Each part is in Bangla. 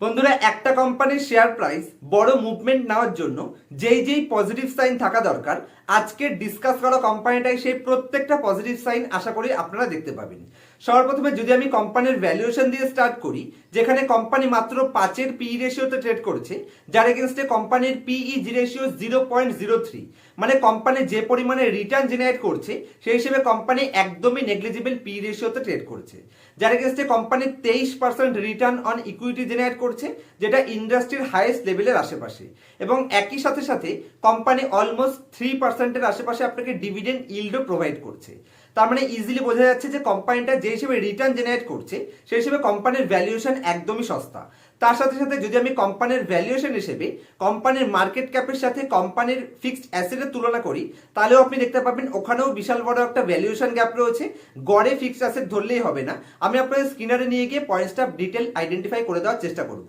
বন্ধুরা, একটা কোম্পানির শেয়ার প্রাইস বড় মুভমেন্ট নেওয়ার জন্য যেই যেই পজিটিভ সাইন থাকা দরকার, আজকে ডিসকাস করা কোম্পানিটাই সেই প্রত্যেকটা পজিটিভ সাইন আশা করি আপনারা দেখতে পাবেন। সর্বপ্রথমে যদি আমি কোম্পানির ভ্যালুয়েশন দিয়ে স্টার্ট করি, যেখানে কোম্পানি মাত্র পাঁচের পি রেশিওতে ট্রেড করছে, যার এগেনস্টে কোম্পানির PE G ratio zero point zero three মানে কোম্পানি যে পরিমাণে রিটার্ন জেনারেট করছে, সেই হিসেবে কোম্পানি একদমই নেগলিজিবল পি রেশিওতে ট্রেড করছে। যার এগেনস্টে কোম্পানি তেইশ percent return on equity generate করছে, যেটা ইন্ডাস্ট্রির হাইয়েস্ট লেভেলের আশেপাশে। এবং একই সাথে সাথে কোম্পানি অলমোস্ট থ্রি পার্সেন্টের আশেপাশে আপনাকে ডিভিডেন্ড ইল্ডও প্রোভাইড করছে। তার মানে ইজিলি বোঝা যাচ্ছে যে কোম্পানিটা যে হিসেবে রিটার্ন জেনারেট করছে, সেই হিসেবে কোম্পানির ভ্যালুয়েশন একদমই সস্তা। তার সাথে সাথে যদি আমি কোম্পানির ভ্যালুয়েশন হিসেবে কোম্পানির মার্কেট ক্যাপের সাথে কোম্পানির ফিক্সড অ্যাসেটের তুলনা করি, তাহলেও আপনি দেখতে পাবেন ওখানেও বিশাল বড় একটা ভ্যালুয়েশন গ্যাপ রয়েছে। গড়ে ফিক্সড অ্যাসেট ধরলেই হবে না। আমি আপনাদের স্ক্রিনারে নিয়ে গিয়ে পয়েন্টসটা ডিটেল আইডেন্টিফাই করে দেওয়ার চেষ্টা করব।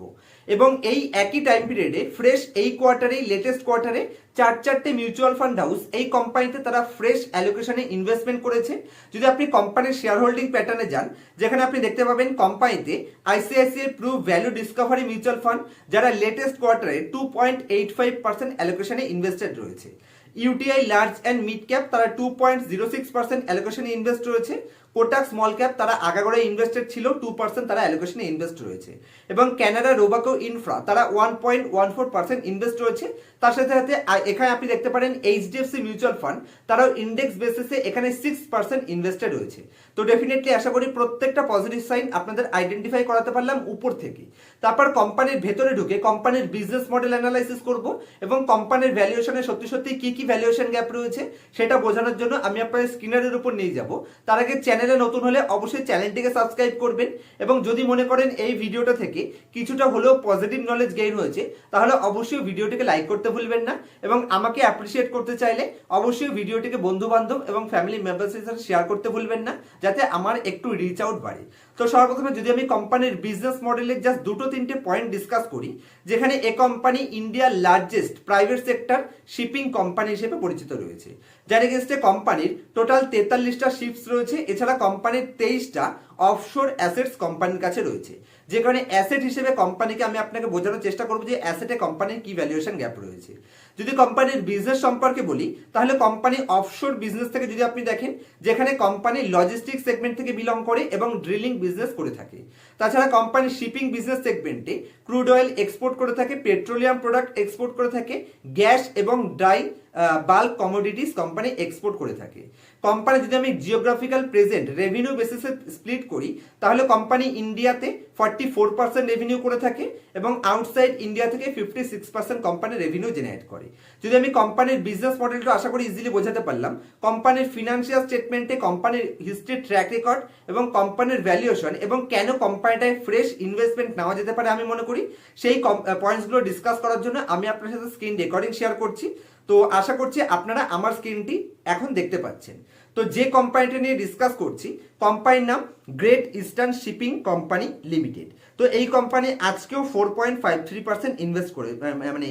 এবং এই একই টাইম পিরিয়ডে ফ্রেশ এই কোয়ার্টারে লেটেস্ট কোয়ার্টারে চার চারটে মিউচুয়াল ফান্ড হাউস এই কোম্পানিতে তারা ফ্রেশ অ্যালোকেশনে ইনভেস্টমেন্ট করেছে। যদি আপনি কোম্পানির শেয়ার হোল্ডিং প্যাটার্নে যান, যেখানে আপনি দেখতে পাবেন কোম্পানিতে ICICI Pru value discovery mutual fund যারা লেটেস্ট কোয়ার্টারে two point eight five percent অ্যালোকেশনে invested রয়েছে। UTI large and mid cap তারা two point zero six percent অ্যালোকেশনে invest রয়েছে। কোটাক স্মল ক্যাপ তারা আগাগোড়ায় ইনভেস্টেড ছিল টু পার্সেন্ট তারা অ্যালোকেশনে ইনভেস্ট রয়েছে। এবং ক্যানাডা রোবাকো ইনফ্রা তারা one point one four percent invest রয়েছে। তার সাথে সাথে এখানে আপনি দেখতে পারেন এইচডিএফসি মিউচুয়াল ফান্ড তারাও ইন্ডেক্স বেসিসে এখানে সিক্স পার্সেন্ট ইনভেস্টেড রয়েছে। তো ডেফিনেটলি আশা করি প্রত্যেকটা পজিটিভ সাইন আপনাদের আইডেন্টিফাই করাতে পারলাম উপর থেকে। তারপর কোম্পানির ভেতরে ঢুকে কোম্পানির বিজনেস মডেল অ্যানালাইসিস করব এবং কোম্পানির ভ্যালুয়েশনে সত্যি সত্যি কি কি ভ্যালুয়েশন গ্যাপ রয়েছে, সেটা বোঝানোর জন্য আমি আপনার স্ক্রিনারের উপর নিয়ে যাব। তার আগে চ্যানেলে নতুন হলে অবশ্যই চ্যানেলটিকে সাবস্ক্রাইব করবেন এবং যদি মনে করেন এই ভিডিওটা থেকে কিছুটা হলেও পজিটিভ নলেজ গেইন হয়েছে, তাহলে অবশ্যই ভিডিওটিকে লাইক করতে ভুলবেন না এবং আমাকে অ্যাপ্রিসিয়েট করতে চাইলে অবশ্যই ভিডিওটিকে বন্ধু বান্ধব এবং ফ্যামিলি মেম্বার্সের সাথে শেয়ার করতে ভুলবেন না, যাতে আমার একটু রিচ আউট বাড়ে। তো সর্বপ্রথমে যদি আমি কোম্পানির বিজনেস মডেলের জাস্ট দুটো তিনটে পয়েন্ট ডিসকাস করি, যেখানে এ কোম্পানি ইন্ডিয়ার largest private sector shipping company হিসেবে পরিচিত রয়েছে। যার এগেনস্টে কোম্পানির টোটাল তেতাল্লিশটা শিপস রয়েছে, এছাড়া কোম্পানির তেইশটা অফশোর অ্যাসেটস কোম্পানির কাছে রয়েছে। যে কারণে অ্যাসেট হিসেবে কোম্পানিকে আমি আপনাকে বোঝানোর চেষ্টা করব যে অ্যাসেটে কোম্পানির কি ভ্যালুয়েশন গ্যাপ রয়েছে। যদি কোম্পানির বিজনেস সম্পর্কে বলি, তাহলে কোম্পানি অফশোর বিজনেস থেকে যদি আপনি দেখেন, যেখানে কোম্পানি লজিস্টিক সেগমেন্ট থেকে বিলং করে এবং ড্রিলিং বিজনেস করে থাকে। তাছাড়া কোম্পানি শিপিং বিজনেস সেগমেন্টে ক্রুড অয়েল এক্সপোর্ট করে থাকে, পেট্রোলিয়াম প্রোডাক্ট এক্সপোর্ট করে থাকে, গ্যাস এবং dry bulk commodities company export করে থাকে। কোম্পানি যদি আমি জিওগ্রাফিক্যাল প্রেজেন্ট রেভিনিউ বেসিসে স্প্লিট করি, তাহলে কোম্পানি ইন্ডিয়াতে ফর্টি ফোর পার্সেন্ট রেভিনিউ করে থাকে এবং আউটসাইড ইন্ডিয়া থেকে fifty six percent company revenue generate করে। যদি আমি কোম্পানির বিজনেস মডেলটা আশা করি ইজিলি বোঝাতে পারলাম কোম্পানির ফিনান্সিয়াল স্টেটমেন্টে কোম্পানির হিস্ট্রি ট্র্যাক রেকর্ড এবং কোম্পানির ভ্যালুয়েশন এবং কেন কোম্পানিটায় ফ্রেশ ইনভেস্টমেন্ট নেওয়া যেতে পারে আমি মনে করি, সেই পয়েন্টসগুলো ডিসকাস করার জন্য আমি আপনার সাথে স্ক্রিন রেকর্ডিং শেয়ার করছি। তো আশা করছি আপনারা আমার স্ক্রিনটি এখন দেখতে পাচ্ছেন। তো যে কোম্পানিটা নিয়ে ডিসকাস করছি কোম্পানির নাম great eastern shipping company limited তো এই কোম্পানি আজকেও four point five three percent invest করে মানে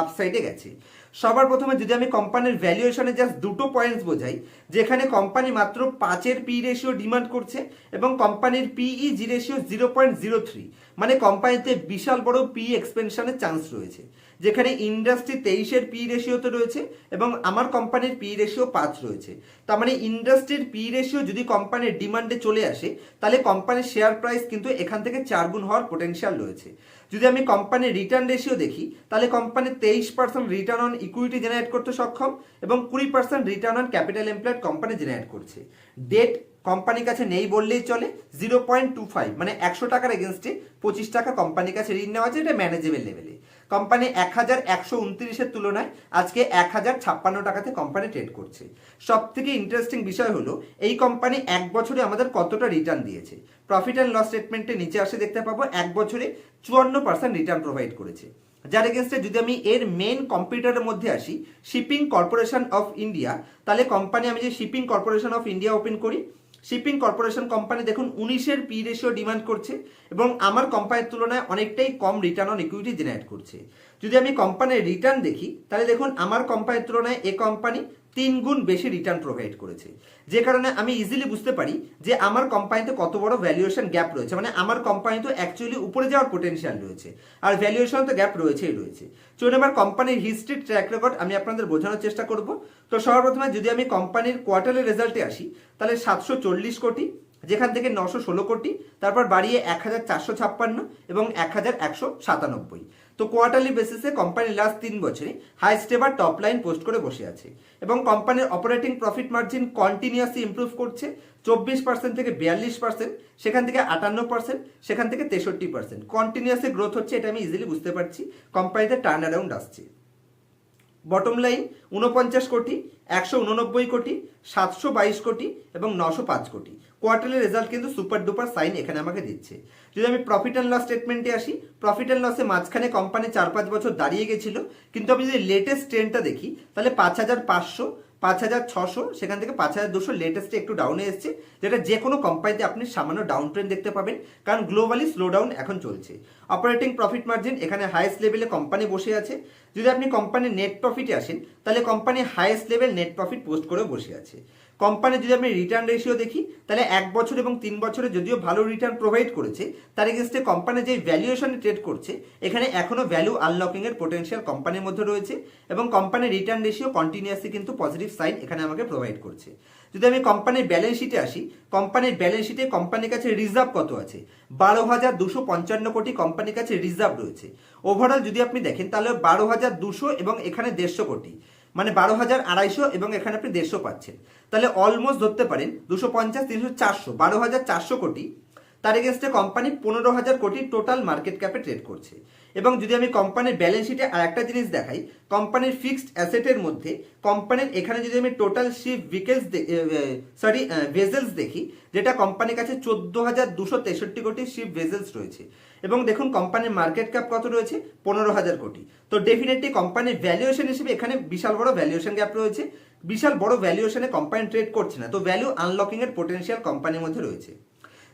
আপসাইডে গেছে। সবার প্রথমে যদি আমি কোম্পানির ভ্যালুয়েশনে জাস্ট দুটো পয়েন্টস বোঝাই, যেখানে কোম্পানি মাত্র পাঁচের পি রেশিও ডিমান্ড করছে এবং কোম্পানির PE G ratio zero point zero three মানে কোম্পানিতে বিশাল বড় পি এক্সপেনশনের চান্স রয়েছে। যেখানে ইন্ডাস্ট্রি তেইশের পি রেশিওতে রয়েছে এবং আমার কোম্পানির পি রেশিও পাঁচ রয়েছে। তার মানে ইন্ডাস্ট্রির পি রেশিও যদি কোম্পানির ডিমান্ডে চলে আসে, তাহলে কোম্পানির শেয়ার প্রাইস কিন্তু এখান থেকে চার গুণ হওয়ার পোটেনশিয়াল রয়েছে। যদি আমি কোম্পানির রিটার্ন রেশিও দেখি, তাহলে কোম্পানি তেইশ percent return on equity generate করতে সক্ষম এবং কুড়ি percent return on capital employed company generate করছে। ডেট কোম্পানির কাছে নেই বললেই চলে জিরো পয়েন্ট টু ফাইভ মানে একশো টাকার এগেনস্টে পঁচিশ টাকা কোম্পানির কাছে ঋণ নেওয়া আছে, এটা ম্যানেজেবল লেভেলে কোম্পানি এক হাজার একশো উনত্রিশের তুলনায় আজকে এক হাজার ছাপ্পান্ন টাকাতে কোম্পানি ট্রেড করছে। সব থেকে ইন্টারেস্টিং বিষয় হলো, এই কোম্পানি এক বছরে আমাদের কতটা রিটার্ন দিয়েছে? প্রফিট অ্যান্ড লস স্টেটমেন্টে নিচে আসে দেখতে পাবো, এক বছরে চুয়ান্ন পার্সেন্ট রিটার্ন প্রোভাইড করেছে। যার এগেনস্টে যদি আমি এর মেন কম্পিউটারের মধ্যে আসি শিপিং কর্পোরেশন অফ ইন্ডিয়া তাহলে কোম্পানি আমি যে shipping corporation of India open করি শিপিং কর্পোরেশন কোম্পানি দেখুন, উনিশের পি রেশিও ডিমান্ড করছে এবং আমার কোম্পানির তুলনায় অনেকটাই কম রিটার্ন অন ইকুইটি জেনারেট করছে। যদি আমি কোম্পানির রিটার্ন দেখি, তাহলে দেখুন, আমার কোম্পানির তুলনায় এ কোম্পানি তিন গুণ বেশি রিটার্ন প্রোভাইড করেছে। যে কারণে আমি ইজিলি বুঝতে পারি যে আমার কোম্পানিতে কত বড় ভ্যালুয়েশন গ্যাপ রয়েছে। মানে আমার কোম্পানি তো অ্যাকচুয়ালি উপরে যাওয়ার পোটেনশিয়াল রয়েছে। আর ভ্যালুয়েশন তো গ্যাপ রয়েছেই রয়েছে। চলুন আমার কোম্পানির হিস্ট্রি ট্র্যাক রেকর্ড আমি আপনাদের বোঝানোর চেষ্টা করব। তো সর্বপ্রথমে যদি আমি কোম্পানির কোয়ার্টারের রেজাল্টে আসি, তাহলে সাতশো চল্লিশ কোটি, যেখান থেকে নশো ষোলো কোটি, তারপর বাড়িয়ে এক হাজার চারশো ছাপ্পান্ন এবং এক হাজার একশো সাতানব্বই। তো কোয়ার্টারলি বেসিসে কোম্পানি লাস্ট তিন বছরে হাইস্ট এবার টপ লাইন পোস্ট করে বসে আছে এবং কোম্পানির operating profit margin continuously improve করছে, চব্বিশ পার্সেন্ট থেকে বিয়াল্লিশ পার্সেন্ট সেখান থেকে আটান্ন পার্সেন্ট সেখান থেকে তেষট্টি পার্সেন্ট কন্টিনিউয়াসলি গ্রোথ হচ্ছে, এটা আমি ইজিলি বুঝতে পারছি। কোম্পানিতে টার্ন অ্যারাউন্ড আসছে। বটম লাইন উনপঞ্চাশ কোটি, একশো উননব্বই কোটি, সাতশো বাইশ কোটি এবং নশো পাঁচ কোটি। কোয়ার্টারলি রেজাল্ট কিন্তু সুপার ডুপার সাইন এখানে আমাকে দিচ্ছে। যদি আমি প্রফিট অ্যান্ড লস স্টেটমেন্টে আসি প্রফিট অ্যান্ড লসে মাঝখানে কোম্পানি চার পাঁচ বছর দাঁড়িয়ে গেছিল, কিন্তু আমি যদি লেটেস্ট ট্রেন্ডটা দেখি, তাহলে পাঁচ হাজার পাঁচশো, পাঁচ হাজার ছশো, সেখান থেকে পাঁচ হাজার দুশো লেটেস্টে একটু ডাউনে এসছে, যেটা যে কোনো কোম্পানিতে আপনি সামান্য ডাউন ট্রেন্ড দেখতে পাবেন, কারণ গ্লোবালি স্লো ডাউন এখন চলছে। অপারেটিং প্রফিট মার্জিন এখানে হাইয়েস্ট লেভেলে কোম্পানি বসে আছে। যদি আপনি কোম্পানির নেট প্রফিটে আসেন, তাহলে company highest level net profit post করে বসে আছে। কোম্পানির যদি আপনি রিটার্ন রেশিও দেখি, তাহলে এক বছর এবং তিন বছরে যদিও ভালো রিটার্ন প্রোভাইড করেছে, তার এগেনস্টে কোম্পানি যে ভ্যালুয়েশনে ট্রেড করছে, এখানে এখনও ভ্যালু আনলকিং এর পোটেনশিয়াল কোম্পানির মধ্যে রয়েছে এবং কোম্পানির রিটার্ন রেশিও কন্টিনিউয়াসলি কিন্তু পজিটিভ সাইন এখানে আমাকে প্রোভাইড করছে। যদি আমি কোম্পানির ব্যালেন্স শিটে আসি কোম্পানির ব্যালেন্স শিটে কোম্পানির কাছে রিজার্ভ কত আছে? বারো হাজার দুশো পঞ্চান্ন কোটি কোম্পানির কাছে রিজার্ভ রয়েছে। ওভারঅল যদি আপনি দেখেন, তাহলে বারো হাজার দুশো এবং এখানে দেড়শো কোটি। মানে বারো হাজার আড়াইশো এবং এখানে আপনি দেড়শো পাচ্ছেন। তাহলে অলমোস্ট ধরতে পারেন, দুশো পঞ্চাশ, তিনশো চারশো, বারো হাজার চারশো কোটি। তার এগেনস্টে কোম্পানি পনেরো হাজার কোটি টোটাল মার্কেট ক্যাপে ট্রেড করছে। এবং যদি আমি কোম্পানির ব্যালেন্স শিটে আর একটা জিনিস দেখাই কোম্পানির ফিক্সড অ্যাসেটের মধ্যে কোম্পানির এখানে যদি আমি total ship vehicles sorry vessels দেখি, যেটা কোম্পানির কাছে চোদ্দ হাজার দুশো তেষট্টি কোটি শিপ ভেজেলস রয়েছে। এবং দেখুন কোম্পানির মার্কেট ক্যাপ কত রয়েছে? পনেরো হাজার কোটি। তো ডেফিনেটলি কোম্পানির ভ্যালুয়েশন হিসেবে এখানে বিশাল বড় ভ্যালুয়েশন গ্যাপ রয়েছে। বিশাল বড় ভ্যালুয়েশনে কোম্পানি ট্রেড করছে না। তো ভ্যালু আনলকিং এর পোটেনশিয়াল কোম্পানির মধ্যে রয়েছে।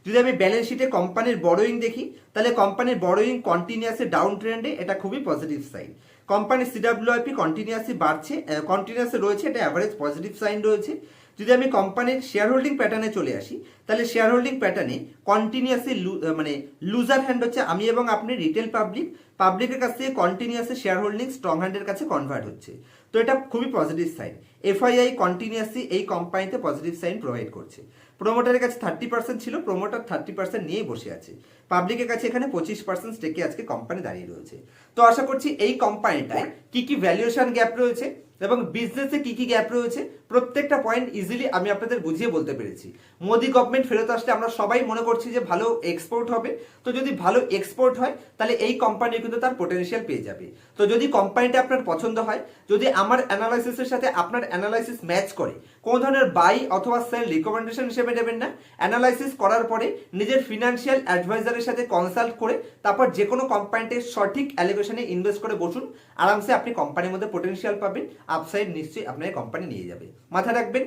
যদি আমি ব্যালেন্স শিটে কোম্পানির বড়োইং দেখি, তাহলে কোম্পানির বড়োইং কন্টিনিউয়াসলি ডাউন ট্রেন্ডে এটা খুবই পজিটিভ সাইন কোম্পানির সিডাব্লিউআইপি কন্টিনিউয়াসলি বাড়ছে কন্টিনিউয়াসলি রয়েছে, এটা অ্যাভারেজ পজিটিভ সাইন রয়েছে। যদি আমি কোম্পানির শেয়ার হোল্ডিং প্যাটার্নে চলে আসি, তাহলে শেয়ার হোল্ডিং প্যাটার্নে কন্টিনিউয়াসলি মানে লুজার হ্যান্ড হচ্ছে আমি এবং আপনি রিটেল পাবলিক পাবলিকের কাছ থেকে কন্টিনিউয়াসলি শেয়ার হোল্ডিং স্ট্রং হ্যান্ডের কাছে কনভার্ট হচ্ছে। তো এটা খুবই পজিটিভ সাইন এফআইআই কন্টিনিউয়াসলি এই কোম্পানিতে পজিটিভ সাইন প্রোভাইড করছে। প্রোমোটারের কাছে থার্টি পার্সেন্ট ছিল প্রোমোটার থার্টি পার্সেন্ট নিয়েই বসে আছে। পাবলিকের কাছে এখানে পঁচিশ পার্সেন্ট স্টেকে আজকে কোম্পানি দাঁড়িয়ে রয়েছে। তো আশা করছি এই কোম্পানিটায় কি কি ভ্যালুয়েশন গ্যাপ রয়েছে এবং বিজনেসে কি কি গ্যাপ রয়েছে, প্রত্যেকটা পয়েন্ট ইজিলি আমি আপনাদের বুঝিয়ে বলতে পেরেছি। মোদি গভর্নমেন্ট ফেরত আসলে আমরা সবাই মনে করছি যে ভালো এক্সপোর্ট হবে। তো যদি ভালো এক্সপোর্ট হয়, তাহলে এই কোম্পানি কিন্তু তার পোটেনশিয়াল পেয়ে যাবে। তো যদি কোম্পানিটা আপনার পছন্দ হয়, যদি আমার অ্যানালাইসিসের সাথে আপনার অ্যানালাইসিস ম্যাচ করে কোন ধরনের বাই অথবা সেল রিকমেন্ডেশন হিসেবে নেবেন না। অ্যানালাইসিস করার পরে নিজের ফিনান্সিয়াল অ্যাডভাইজারের সাথে কনসাল্ট করে তারপর যে কোনো কোম্পানিতে সঠিক অ্যালিগেশনে ইনভেস্ট করে বসুন। আরামসে আপনি কোম্পানির মধ্যে পোটেনশিয়াল পাবেন। আপসাইড নিশ্চয়ই আপনার কোম্পানি নিয়ে যাবে। মাথায় রাখবেন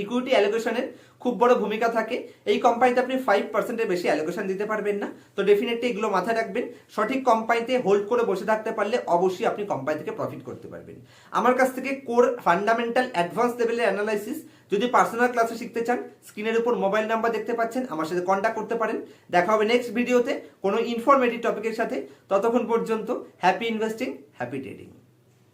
ইকুইটি অ্যালোকেশনের খুব বড় ভূমিকা থাকে। এই কোম্পানিতে আপনি ফাইভ পার্সেন্টের বেশি অ্যালোকেশন দিতে পারবেন না। তো ডেফিনেটলি এগুলো মাথায় রাখবেন। সঠিক কোম্পানিতে হোল্ড করে বসে থাকতে পারলে অবশ্যই আপনি কোম্পানি থেকে প্রফিট করতে পারবেন। আমার কাছ থেকে কোর ফান্ডামেন্টাল অ্যাডভান্স লেভেলের অ্যানালাইসিস যদি পার্সোনাল ক্লাসে শিখতে চান স্ক্রিনের উপর মোবাইল নাম্বার দেখতে পাচ্ছেন, আমার সাথে কন্ট্যাক্ট করতে পারেন। দেখা হবে নেক্সট ভিডিওতে কোনো ইনফরমেটিভ টপিকের সাথে। ততক্ষণ পর্যন্ত হ্যাপি ইনভেস্টিং হ্যাপি ট্রেডিং